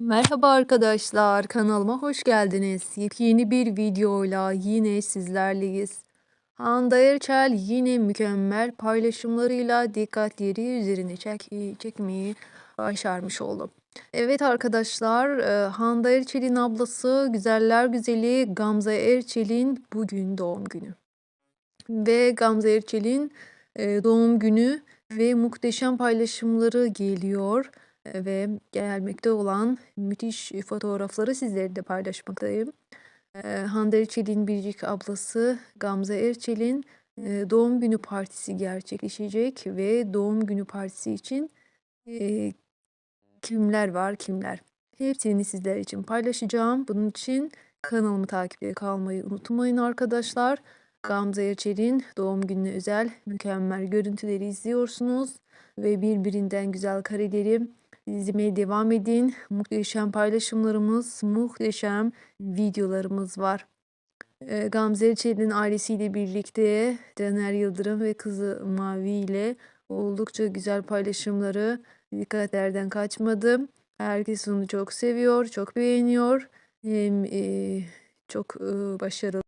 Merhaba arkadaşlar, kanalıma hoş geldiniz. Yepyeni bir videoyla yine sizlerleyiz. Hande Erçel yine mükemmel paylaşımlarıyla dikkatleri üzerine çek çekmeyi başarmış oldu. Evet arkadaşlar, e, Hande Erçel'in ablası, güzeller güzeli Gamze Erçel'in bugün doğum günü. Ve Gamze Erçel'in e, doğum günü ve muhteşem paylaşımları geliyor ve gelmekte olan müthiş fotoğrafları sizlerle de paylaşmaktayım. E, Hande Erçel'in biricik ablası Gamze Erçel'in e, doğum günü partisi gerçekleşecek ve doğum günü partisi için e, kimler var kimler hepsini sizler için paylaşacağım. Bunun için kanalımı takipte kalmayı unutmayın arkadaşlar. Gamze Erçel'in doğum gününe özel mükemmel görüntüleri izliyorsunuz ve birbirinden güzel kareleri izlemeye devam edin. Muhteşem paylaşımlarımız, muhteşem videolarımız var. Ee, Gamze Erçel'in ailesiyle birlikte Caner Yıldırım ve kızı Mavi ile oldukça güzel paylaşımları dikkatlerden kaçmadı. Herkes onu çok seviyor, çok beğeniyor. Hem e, çok e, başarılı.